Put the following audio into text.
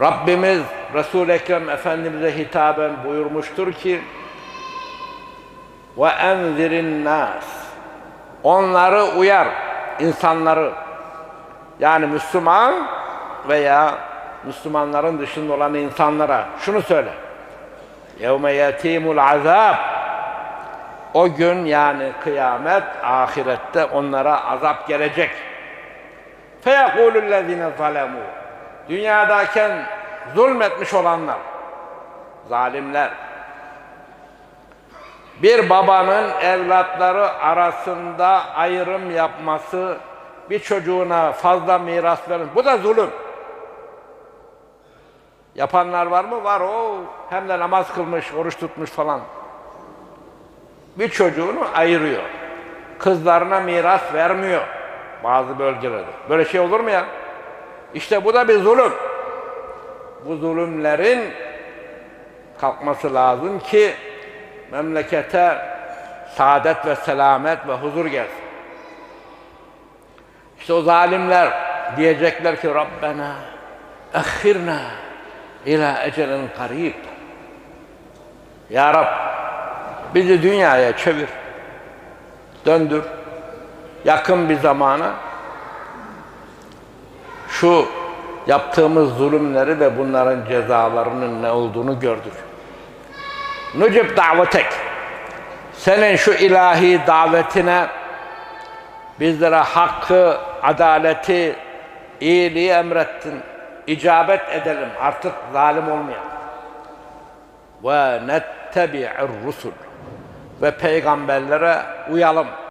Rabbimiz Resul-i Ekrem Efendimiz'e hitaben buyurmuştur ki ve enzirin nas onları uyar insanları yani Müslüman veya Müslümanların dışında olan insanlara şunu söyle. Yevme yetimul azab o gün yani kıyamet ahirette onlara azap gelecek. Feyekûlüllezine zalemû Dünyadayken zulmetmiş olanlar, zalimler, bir babanın evlatları arasında ayrım yapması, bir çocuğuna fazla miras verin. Bu da zulüm. Yapanlar var mı? Var o. Hem de namaz kılmış, oruç tutmuş falan. Bir çocuğunu ayırıyor. Kızlarına miras vermiyor. Bazı bölgelerde. Böyle şey olur mu ya? İşte bu da bir zulüm. Bu zulümlerin kalkması lazım ki memlekete saadet ve selamet ve huzur gelsin. İşte o zalimler diyecekler ki Rabbena ahirna ila ecelin karib. Ya Rab bizi dünyaya çevir. Döndür. Yakın bir zamana şu yaptığımız zulümleri ve bunların cezalarının ne olduğunu gördük. Nucib davetek. Senin şu ilahi davetine bizlere hakkı, adaleti, iyiliği emrettin. İcabet edelim. Artık zalim olmayalım. Ve nettebi'ir rusul. Ve peygamberlere uyalım.